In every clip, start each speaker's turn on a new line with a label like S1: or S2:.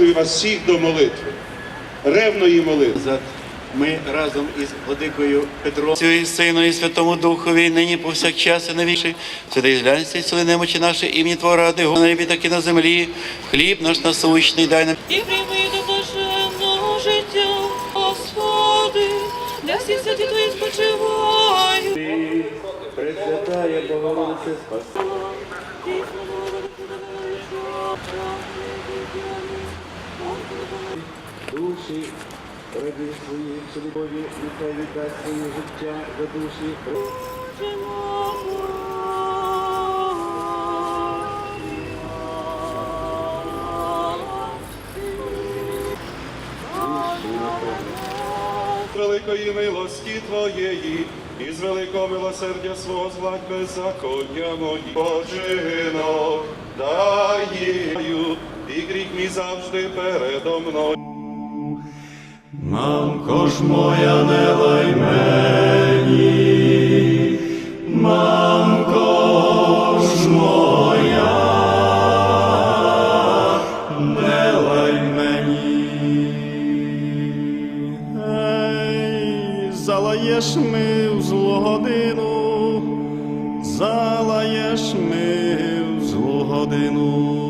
S1: Чую вас всіх до молитви, ревної молитви.
S2: Ми разом із владикою Петром, і Сину і Святому Духові, нині повсякчас і навіки, святий зглянься ціли немочі наші, імені Твого ради, на небі, так і на землі. Хліб наш насущний, дай нам.
S3: І прийми до блаженного життя, Господи, для всіх святі Твої спочивають.
S2: Пресвятає Богородице, спаси. Душі, ради своїх любові, нехай віддасть своє життя за душі.
S1: Великої милості Твоєї і з великого милосердя свого згладь беззаконня мої. Починок дай їм, і гріх мій завжди передо мною.
S4: Мамко ж моя не лай мені, мамко ж моя, не лай мені. Ей, залаєш ми в злу годину, залаєш ми в злу годину.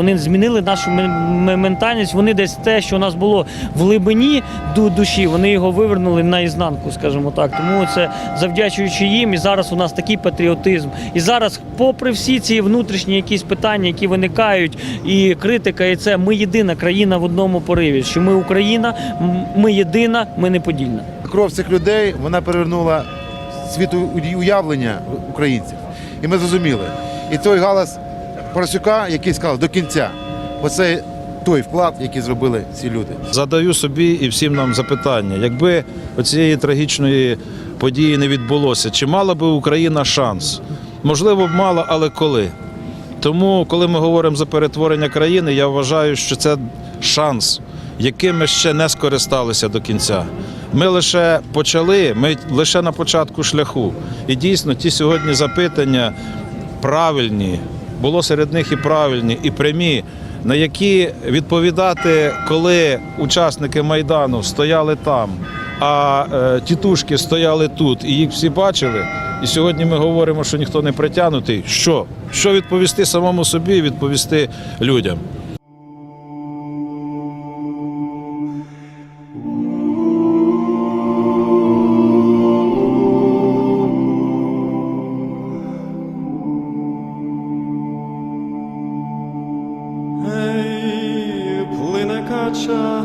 S5: Вони змінили нашу ментальність. Вони десь те, що у нас було в глибині ду- душі, вони його вивернули наізнанку, скажімо так. Тому це завдячуючи їм, і зараз у нас такий патріотизм. І зараз, попри всі ці внутрішні якісь питання, які виникають, і критика, і це ми єдина країна в одному пориві. Що ми Україна, ми єдина, ми неподільна.
S6: кров цих людей вона перевернула світоуявлення українців. І ми зрозуміли. І той галас Парасюка, який сказав до кінця, оце той вклад, який зробили ці люди.
S7: Задаю собі і всім нам запитання: якби оцієї трагічної події не відбулося, чи мала би Україна шанс? Можливо, б мала, але коли? Тому, коли ми говоримо за перетворення країни, я вважаю, що це шанс, яким ми ще не скористалися до кінця. Ми лише почали, ми лише на початку шляху. І дійсно, ті сьогодні запитання правильні, було серед них і правильні, і прямі, на які відповідати, коли учасники Майдану стояли там, а е, тітушки стояли тут, і їх всі бачили. І сьогодні ми говоримо, що ніхто не притягнутий. Що? Що відповісти самому собі відповісти людям?
S4: Кача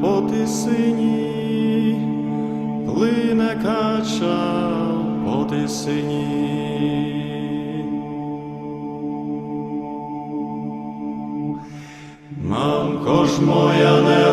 S4: по тисині, плине кача по тисині. Мамко ж моя не